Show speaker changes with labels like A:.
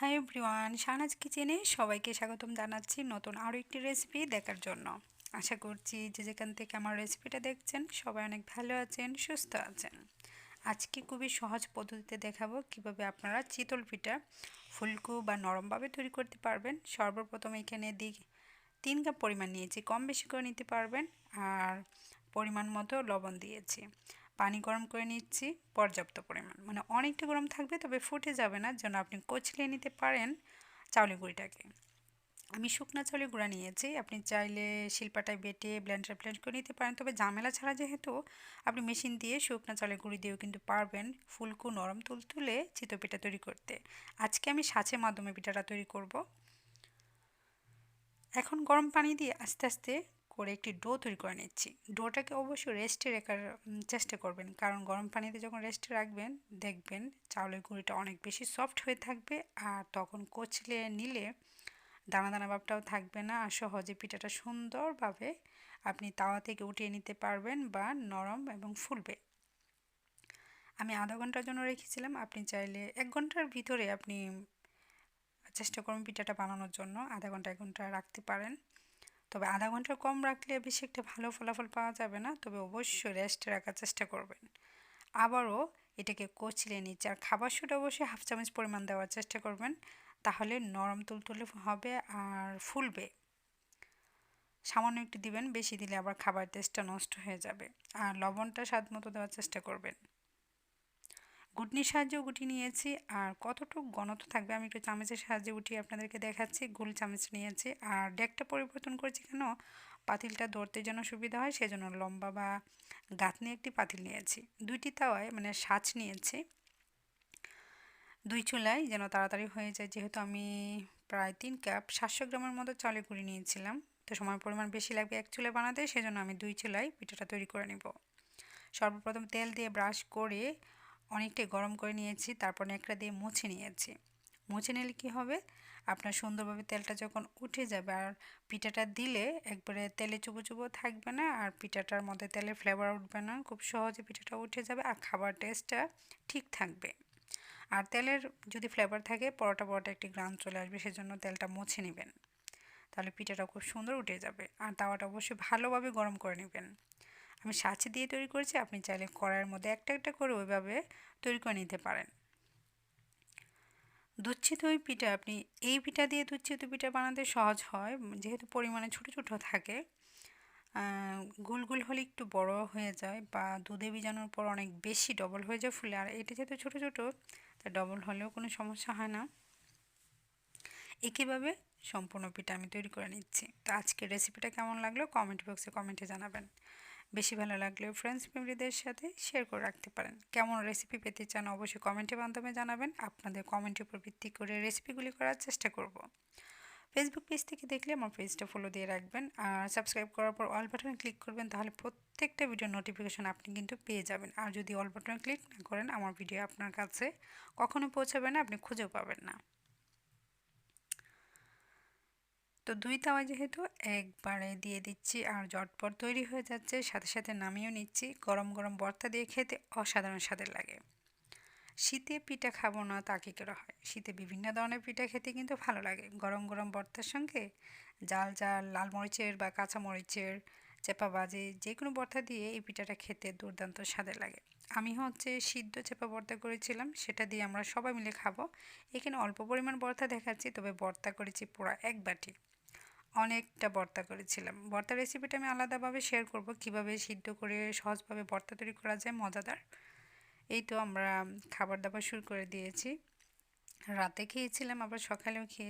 A: Hi everyone Sanaz কিচেনে সবাইকে স্বাগতম জানাচ্ছি নতুন আরও একটি রেসিপি দেখার জন্য। আশা করছি যে যেখান থেকে আমার রেসিপিটা দেখছেন, সবাই অনেক ভালো আছেন, সুস্থ আছেন। আজকে খুবই সহজ পদ্ধতিতে দেখাবো কীভাবে আপনারা চিতল পিঠা ফুলকু বা নরমভাবে তৈরি করতে পারবেন। সর্বপ্রথম এখানে দিক তিন কাপ পরিমাণ নিয়েছি, কম বেশি করে নিতে পারবেন। আর পরিমাণ মতো লবণ দিয়েছি। পানি গরম করে নিচ্ছি, পর্যাপ্ত পরিমাণ। মানে অনেকটা গরম থাকবে, তবে ফুটে যাবে না, যেন আপনি কচলে নিতে পারেন চাউলের গুঁড়িটাকে। আমি শুকনা চাউলের গুঁড়া নিয়েছি, আপনি চাইলে শিল্পাটায় বেটে ব্লেন্ডার ব্লেন্ড করে নিতে পারেন, তবে ঝামেলা ছাড়া যেহেতু আপনি মেশিন দিয়ে শুকনা চাউলের গুঁড়ি দিয়েও কিন্তু পারবেন ফুলকু নরম তুল তুলে চিতো পিঠা তৈরি করতে। আজকে আমি সাঁচের মাধ্যমে পিঠাটা তৈরি করব। এখন গরম পানি দিয়ে আস্তে আস্তে করে একটি ডো তৈরি করে নিচ্ছি। ডোটাকে অবশ্যই রেস্টে রাখার চেষ্টা করবেন। কারণ গরম পানিতে যখন রেস্টে রাখবেন, দেখবেন চাউলের গুঁড়িটা অনেক বেশি সফট হয়ে থাকবে আর তখন কচলে নিলে দানা দানা ভাবটাও থাকবে না। আর সহজে পিঠাটা সুন্দরভাবে আপনি তাওয়া থেকে উঠিয়ে নিতে পারবেন বা নরম এবং ফুলবে। আমি আধা ঘণ্টার জন্য রেখেছিলাম। আপনি চাইলে এক ঘণ্টার ভিতরে আপনি চেষ্টা করুন পিঠাটা বানানোর জন্য। আধা ঘণ্টা, এক ঘণ্টা রাখতে পারেন। তবে আধা ঘণ্টা কম রাখলে বেশি একটা ভালো ফলাফল পাওয়া যাবে না, তবে অবশ্যই রেস্টে রাখার চেষ্টা করবেন। আবারও এটাকে কচলে নিচ্ছে আর খাবার সুটা অবশ্যই হাফ চামচ পরিমাণ দেওয়ার চেষ্টা করবেন, তাহলে নরম তুলতুলে হবে আর ফুলবে। সামান্য একটু দিবেন, বেশি দিলে আবার খাবার টেস্টটা নষ্ট হয়ে যাবে, আর লবণটা স্বাদ মতো দেওয়ার চেষ্টা করবেন। গুটনির সাহায্যেও গুটি নিয়েছি আর কতটুকু ঘনত্ব থাকবে আমি একটু চামচের সাহায্যে উঠিয়ে আপনাদেরকে দেখাচ্ছি, গোল চামচ নিয়েছি আর ডেকটা পরিবর্তন করেছি কেন? পাতিলটা ধরতে যেন সুবিধা হয় সেজন্য লম্বা বা গাঁথনি একটি পাতিল নিয়েছি। দুইটি তাওয়ায় মানে সাজ নিয়েছি। দুই চুলায় যেন তাড়াতাড়ি হয়ে যায়, যেহেতু আমি প্রায় তিন কাপ সাতশো গ্রামের মতো চালে গুঁড়ি নিয়েছিলাম। তো সময় পরিমাণ বেশি লাগবে এক চুলে বানাতে, সেজন্য আমি দুই চুলায় পিঠাটা তৈরি করে নেব। সর্বপ্রথম তেল দিয়ে ব্রাশ করে অনেকটাই গরম করে নিয়েছি, তারপর ন্যাকড়া দিয়ে মুছে নিয়েছি। মুছে নিলে কী হবে? আপনার সুন্দরভাবে তেলটা যখন উঠে যাবে, আর পিঠাটা দিলে একবারে তেলে চুবো চুবো থাকবে না, আর পিঠাটার মধ্যে তেলের ফ্লেভার উঠবে না, খুব সহজে পিঠাটা উঠে যাবে, আর খাবার টেস্টটা ঠিক থাকবে। আর তেলের যদি ফ্লেভার থাকে, পরোটা পরোটা একটি গ্রাম চলে আসবে, সেজন্য তেলটা মুছে নেবেন। তাহলে পিঠাটা খুব সুন্দর উঠে যাবে, আর তাওয়াটা অবশ্যই ভালোভাবে গরম করে নেবেন। আমি সাঁচি দিয়ে তৈরি করেছি, আপনি চাইলে কড়াইয়ের মধ্যে একটা একটা করে ওইভাবে তৈরি করে নিতে পারেন। দুচ্ছিত ওই পিঠা, আপনি এই পিঠা দিয়ে দুচ্ছিত পিঠা বানাতে সহজ হয়, যেহেতু পরিমাণে ছোট ছোট থাকে। গোল গোল হলে একটু বড় হয়ে যায় বা দুধে ভিজানোর পর অনেক বেশি ডবল হয়ে যায় ফুলে। আর এটা যেহেতু ছোটো ছোটো, তা ডবল হলেও কোনো সমস্যা হয় না। একইভাবে সম্পূর্ণ পিঠা আমি তৈরি করে নিচ্ছি। তো আজকের রেসিপিটা কেমন লাগল? কমেন্ট বক্সে কমেন্টে জানাবেন। বেশি ভালো লাগলে ফ্রেন্ডস ফ্যামিলিদের সাথে শেয়ার করে রাখতে পারেন। কেমন রেসিপি পেতে চান অবশ্যই কমেন্টের মাধ্যমে জানাবেন। আপনাদের কমেন্টের উপর ভিত্তি করে রেসিপিগুলি করার চেষ্টা করব। ফেসবুক পেজ থেকে দেখলে আমার পেজটা ফলো দিয়ে রাখবেন। আর সাবস্ক্রাইব করার পর অল বাটনে ক্লিক করবেন, তাহলে প্রত্যেকটা ভিডিও নোটিফিকেশন আপনি কিন্তু পেয়ে যাবেন। আর যদি অল বাটনে ক্লিক না করেন, আমার ভিডিও আপনার কাছে কখনো পৌঁছাবে না, আপনি খুঁজেও পাবেন না। তো দুই তাওয়া যেহেতু একবারে দিয়ে দিচ্ছি আর জটপট তৈরি হয়ে যাচ্ছে, সাথে সাথে নামিয়েও নিচ্ছি। গরম গরম বর্তা দিয়ে খেতে অসাধারণ স্বাদের লাগে। শীতে পিঠা খাব না তা কী করে হয়? শীতে বিভিন্ন ধরনের পিঠা খেতে কিন্তু ভালো লাগে। গরম গরম বর্তার সঙ্গে জাল জাল, লাল মরিচের বা কাঁচা মরিচের, চেপা বাজে যে কোনো বর্তা দিয়ে এই পিঠাটা খেতে দুর্দান্ত স্বাদের লাগে। আমি হচ্ছে সিদ্ধ চেপা বর্তা করেছিলাম, সেটা দিয়ে আমরা সবাই মিলে খাব। এখানে অল্প পরিমাণ বর্তা দেখাচ্ছি, তবে বর্তা করেছি পুরো এক বাটি। অনেকটা ভর্তা করেছিলাম। ভর্তা রেসিপিটা আমি আলাদাভাবে শেয়ার করব, কীভাবে সিদ্ধ করে সহজভাবে ভর্তা তৈরি করা যায় মজাদার। এই তো আমরা খাবার দাবার শুরু করে দিয়েছি। রাতে খেয়েছিলাম, আবার সকালেও খেয়ে